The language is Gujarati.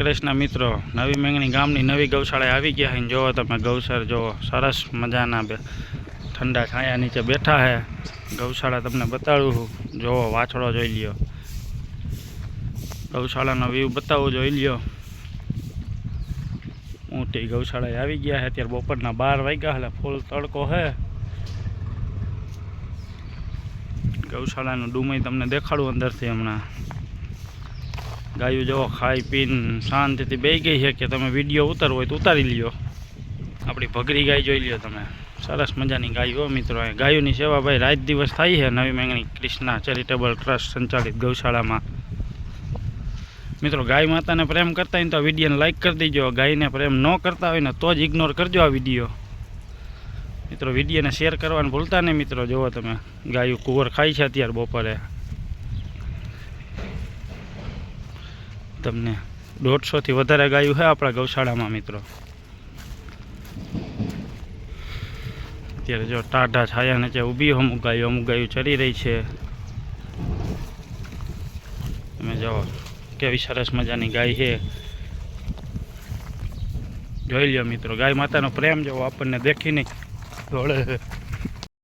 કૃષ્ણ મિત્રો, નવી મેંગણી ગામની નવી ગૌશાળા આવી ગયા છે. જોવો તમે ગૌસર, જોવો. સરસ મજાના બે ઠંડા છાયા નીચે બેઠા છે. ગૌશાળા તમને બતાડું છું. જોવો, વાછડો જોઈ લ્યો. ગૌશાળાનો વ્યૂ બતાવો, જોઈ લ્યો. મોટી ગૌશાળાએ આવી ગયા છે. અત્યારે બપોરના બાર વાગ્યા એટલે ફૂલ તડકો છે. ગૌશાળાનું ડુમઈ તમને દેખાડું અંદરથી હમણાં. ગાયું જો ખાઈ પીને શાંતિથી બે ગઈ છે કે તમે વીડિયો ઉતારવો હોય તો ઉતારી લ્યો. આપણી ભગરી ગાય જોઈ લ્યો તમે. સરસ મજાની ગાય મિત્રો. ગાયોની સેવા ભાઈ રાત દિવસ થાય છે નવી મેંગણી ક્રિષ્ના ચેરિટેબલ ટ્રસ્ટ સંચાલિત ગૌશાળામાં. મિત્રો, ગાય માતાને પ્રેમ કરતા હોય તો વિડીયોને લાઇક કરી દેજો. ગાયને પ્રેમ ન કરતા હોય ને તો જ ઇગ્નોર કરજો આ વીડિયો. મિત્રો, વિડીયોને શેર કરવાનું ભૂલતા નહીં મિત્રો. જુઓ તમે, ગાયું કુંવર ખાય છે અત્યારે બપોરે. તમને દોઢસોથી વધારે ગાયું છે આપણા ગૌશાળામાં, મિત્રો. અત્યારે જો ટાઢા છાયા નીચે ઊભી અમુક ગાયો, અમુક ગાયું ચરી રહી છે. તમે જાઓ, કેવી સરસ મજાની ગાય છે. જોઈ લ્યો, મિત્રો, ગાય માતાનો પ્રેમ જેવો આપણને દેખીને દોડે